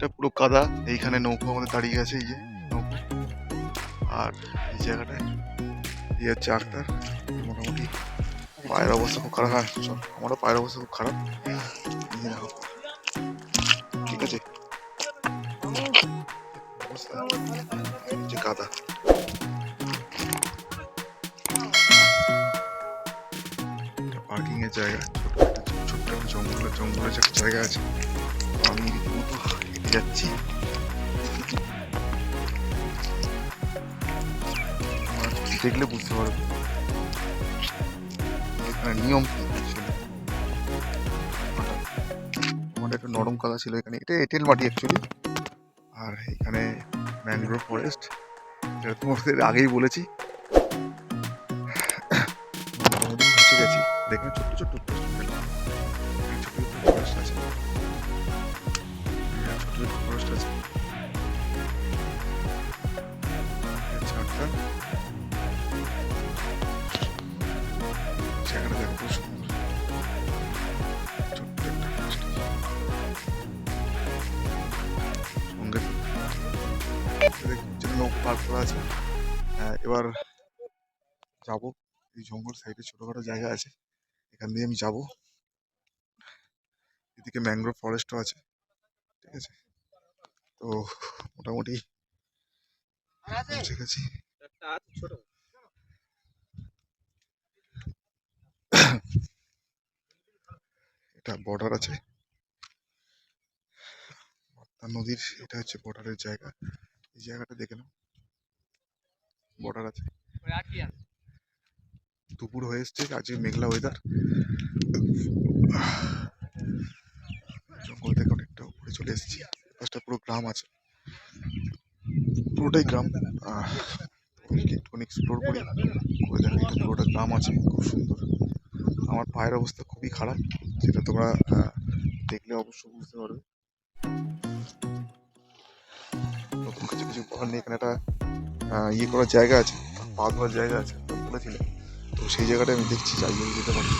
চারদিকটা পুরো কাদা এইখানে নৌকো আমাদের দাঁড়িয়ে আছে এই যে নৌকো। আর এই জায়গাটায় এই হচ্ছে আক্তার মোটামুটি পায়ের অবস্থা খুব খারাপ। হ্যাঁ চল, আমারও পায়ের অবস্থা খুব খারাপ। ঠিক আছে? যে কাদা। পার্কিং এর জায়গা ছোট একটা ছোট্ট জঙ্গলের জঙ্গলের জায়গা আছে। আমি রীতিমতো যাচ্ছি। দেখলে বুঝতে পারবে। এখানে নিয়ম ছিল? আমাদের একটা নরম কাদা ছিল এখানে। এটা এঁটেল মাটি অ্যাকচুয়ালি আর এখানে ম্যানগ্রোভ ফরেস্ট যেটা তোমাদের আগেই বলেছি। গেছি। ছোট্ট ছোট্ট ছোট্ট। আচ্ছা জায়গাটা দেখো খুব পার্ক করা আছে এবার যাব। এই জঙ্গল সাইডে ছোটখাটো জায়গা আছে। এখান দিয়ে আমি যাব। এদিকে ম্যানগ্রোভ ফরেস্টও আছে। ঠিক আছে? তো মোটামুটি পৌঁছে এটা বর্ডার আছে। নদীর এটা হচ্ছে বর্ডারের জায়গা। এই জায়গাটা দেখে নাও। বর্ডার আছে। দুপুর হয়ে এসছে আজকে মেঘলা ওয়েদার জঙ্গল থেকে অনেকটা উপরে চলে এসেছি। পাশটা পুরো গ্রাম আছে। পুরোটাই গ্রাম। একটুখানি এক্সপ্লোর করি করে দেখো এটা পুরোটা গ্রাম আছে খুব সুন্দর। আমার পায়ের অবস্থা খুবই খারাপ যেটা তোমরা দেখলে অবশ্যই বুঝতে পারবে। নতুন কিছু কিছু বলার নেই এখানে একটা ইয়ে করার জায়গা আছে পা ধোয়ার জায়গা আছে বলেছিলে। তো সেই জায়গাটা আমি দেখছি যাই আমি যেতে পারি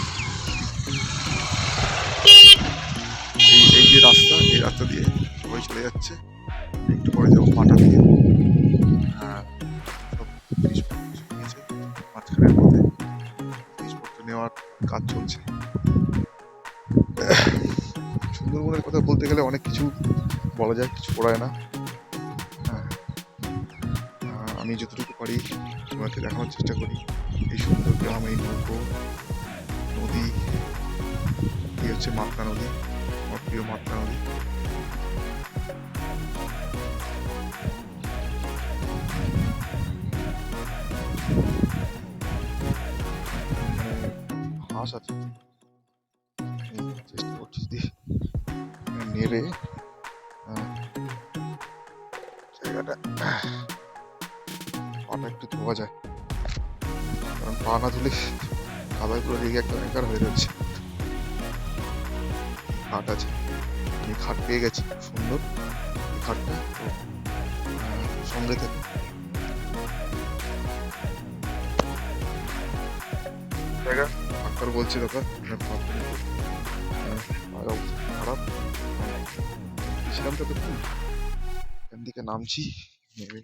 এই এই যে রাস্তা এই রাস্তা দিয়ে সবাই চলে যাচ্ছে। একটু পরে যাব মাটা দিয়ে। কাজ চলছে। সুন্দরবনের কথা বলতে গেলে অনেক কিছু বলা যায়, কিছু পড়ায় না। হ্যাঁ। আমি যতটুকু পারি তোমাকে দেখানোর চেষ্টা করি। এই সুন্দর গ্রাম, এই নৌকো, নদী, এই হচ্ছে মাতলা নদী, আমার প্রিয় মাতলা নদী। হাঁস আছে। চেষ্টা করছি এখানে নেড়ে জায়গাটা পাটা একটু ধোয়া যায়। কারণ পা না ধুলে খাবার পুরো রেগে একটা একার হয়ে যাচ্ছে খাট আছে। আমি খাট পেয়ে গেছি। সুন্দর। খাটটা সঙ্গে থেকে। জায়গা? ডাক্তার বলছি পায়ের অবস্থা খারাপ। গেছিলাম তো একটু এখান থেকে নামছি, নেমে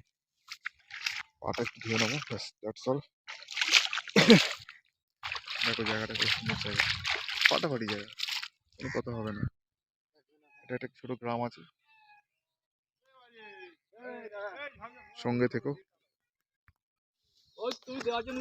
পাটা একটু ধুয়ে নেব, ব্যাস দ্যাটস অল দেখো জায়গাটা খুব সুন্দর জায়গা। ফাটাফাটি জায়গা। কোনো কথা হবে না। এটা একটা ছোট গ্রাম আছে। সঙ্গে থেকো। তুই দেওয়ার জন্য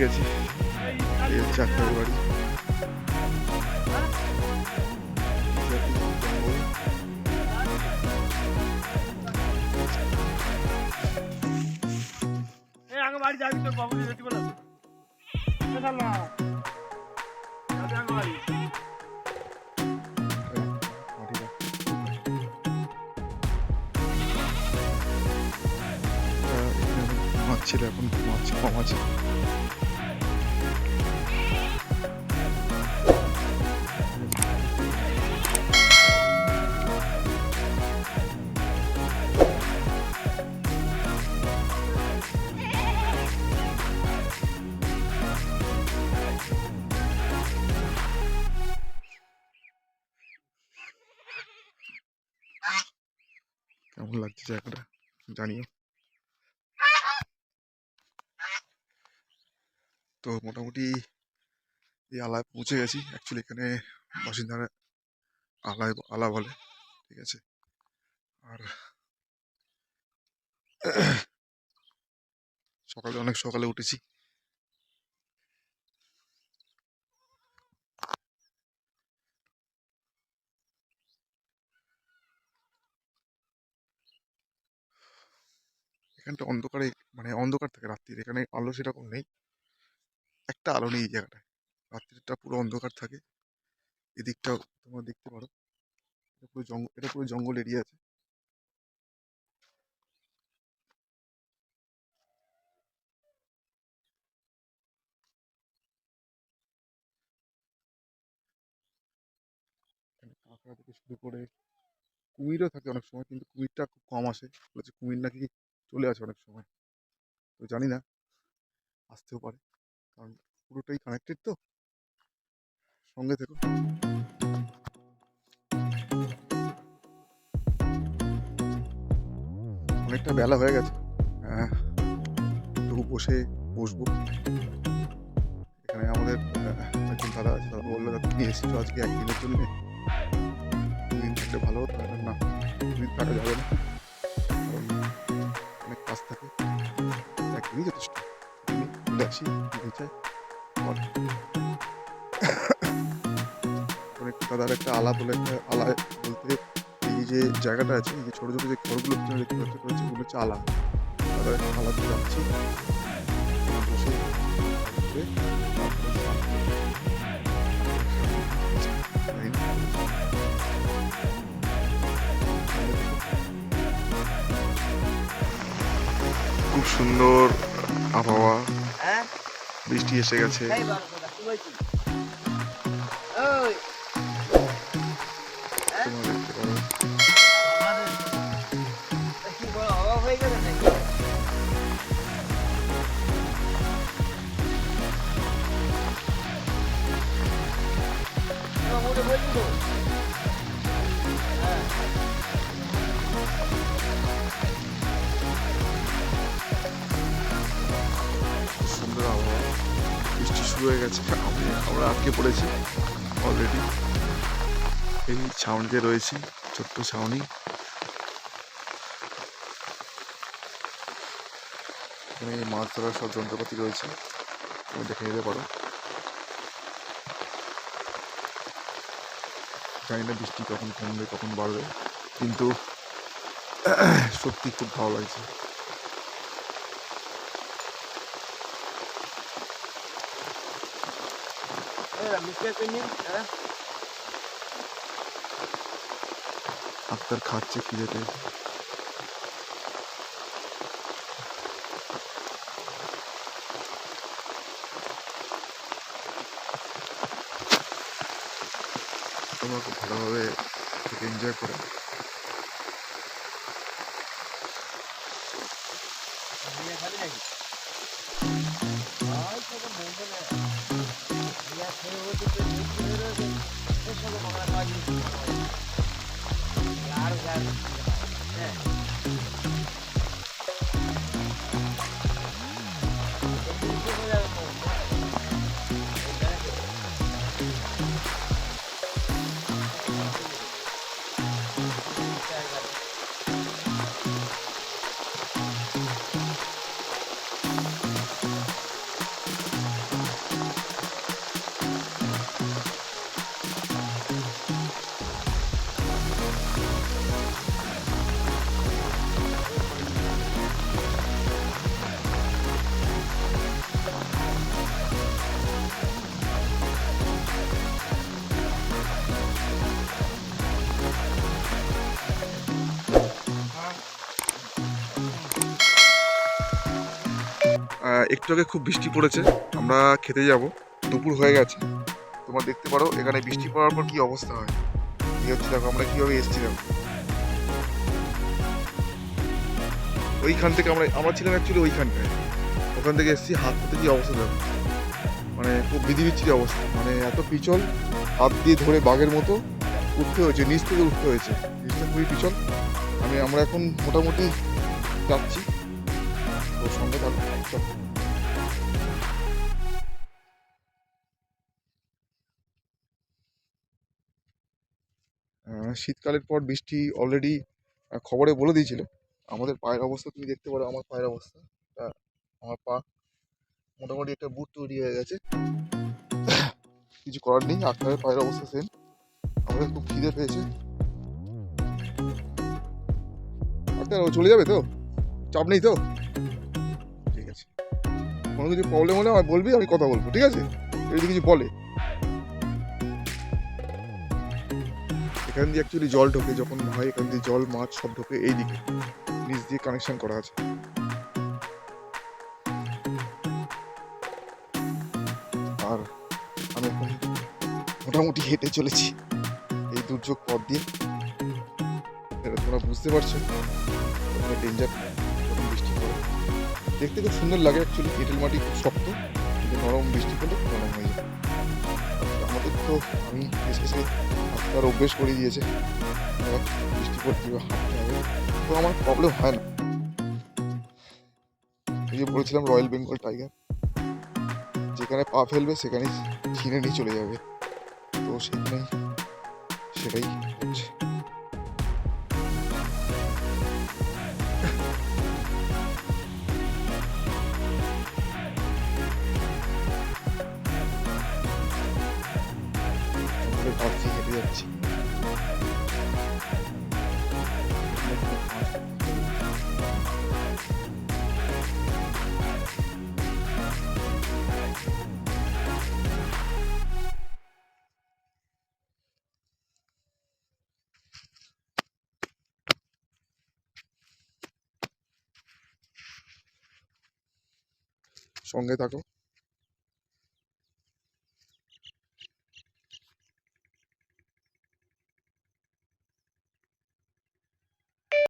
গেছে। এই হচ্ছে আক্তার বাড়ি। বাড়ি যাবি তোর বাবুজি যেতে বলো ঘুমাচ্ছিল এখন ঘুমাচ্ছে কমাচ্ছে কেমন লাগছে জায়গাটা? জানিও। তো মোটামুটি এই আলায় পৌঁছে গেছি। অ্যাকচুয়ালি এখানে বাসিন্দারা আলায়, আলা বলে, ঠিক আছে? আর সকালে অনেক সকালে উঠেছি। এখানটা অন্ধকারে মানে অন্ধকার থাকে রাত্রির, এখানে আলো সেরকম নেই। একটা আলো নেই এই জায়গাটায়। রাত্রিটা পুরো অন্ধকার থাকে। এদিকটাও তোমরা দেখতে পারো। এটা পুরো জঙ্গল এটা পুরো জঙ্গল এরিয়া আছে। থেকে শুরু করে কুমিরও থাকে অনেক সময়, কিন্তু কুমিরটা খুব কম আসে। বলেছে কুমির নাকি চলে আসে অনেক সময়। তো জানি না আসতেও পারে। কারণ পুরোটাই কানেক্টেড তো। সঙ্গে থেকো। অনেকটা বেলা হয়ে গেছে। আহ, একটু বসে বসবো। এখানে আমাদের একজন দাদা আছে দাদা বলল দাদা তুমি এসেছ আজকে একদিনের জন্য। দুদিন থাকলে ভালো হতো। না দুদিন থাকা যাবে না। একদিনই যথেষ্ট অনেক দাদার একটা আলা বলে আলা বলতে এই যে জায়গাটা আছে, এই যে ছোটো ছোটো যে ঘরগুলো দেখতে পাচ্ছি হচ্ছে আলা দাদার একটা আলাতে বৃষ্টি এসে গেছে। তোমরা দেখতে পারো এই ছাউনিতে রয়েছি, ছোট্ট ছাউনি এখানে মাছ ধরার সব যন্ত্রপাতি রয়েছে, তুমি দেখে নিতে পারো। জানি না বৃষ্টি কখন কমবে, কখন বাড়বে, কিন্তু সত্যি খুব ভালো লাগছে। মিস্টার পেনি হ্যাঁ? আক্তার খাচ্ছে খিদে পেয়েছে তোমরা খুব ভালোভাবে এনজয় করো। নিয়ে খাবি নাকি ওই একটু আগে খুব বৃষ্টি পড়েছে, আমরা খেতে যাব, দুপুর হয়ে গেছে। তোমরা দেখতে পারো, এখানে বৃষ্টি পড়ার পর কি অবস্থা হয়। হচ্ছে দেখো, আমরা কীভাবে এসেছি দেখো ওইখান থেকে আমরা আমরা ছিলাম অ্যাকচুয়ালি ওইখানটায়। ওখান থেকে এসেছি, হাত হাতে কি অবস্থা দেখো। মানে খুব বিধি বিচ্ছিরি অবস্থা। মানে এত পিছল হাত দিয়ে ধরে বাঘের মতো উঠতে হয়েছে, নিচ থেকে উঠতে হয়েছে। নিচটা খুবই পিছল আমি, আমরা এখন মোটামুটি যাচ্ছি। তো সঙ্গে থাকো শীতকালের পর বৃষ্টি অলরেডি খবরে বলে দিয়েছিল। আমাদের পায়ের অবস্থা তুমি দেখতে পারো, আমার পায়ের অবস্থা। আমার পা মোটামুটি একটা বুট তৈরি হয়ে গেছে। কিছু করার নেই আক্তারের পায়ের অবস্থা সেম আমাদের খুব খিদে পেয়েছে। ও চলে যাবে তো? চাপ নেই তো? ঠিক আছে। কোনো কিছু প্রবলেম হলে আমার বলবি, আমি কথা বলব, ঠিক আছে? যদি কিছু বলে। এখান দিয়ে অ্যাকচুয়ালি জল ঢোকে, যখন হয় এখান দিয়ে জল, মাছ সব ঢোকে এইদিকে। নিচ দিয়ে কানেকশন করা আছে। আর আমি এখন মোটামুটি হেঁটে চলেছি এই দুর্যোগ পথ দিয়ে। এটা তোমরা বুঝতে পারছ। ডেঞ্জার বৃষ্টি পড়ে। দেখতে খুব সুন্দর লাগে অ্যাকচুয়ালি এঁটেল মাটি খুব শক্ত, কিন্তু নরম বৃষ্টি পড়লে নরম হয়ে যায়। আমাদের তো আমি এসে এসে আপনার অভ্যেস করে দিয়েছে এবার বৃষ্টি পড়তে হাঁটতে হবে। তো আমার প্রবলেম হয় না। এই যে বলেছিলাম রয়্যাল বেঙ্গল টাইগার যেখানে পা ফেলবে সেখানেই ছিঁড়ে নিয়ে চলে যাবে। তো সেখানেই সেটাই হচ্ছে। আমরা ভাবছি হেঁটে যাচ্ছি সঙ্গে থাকো।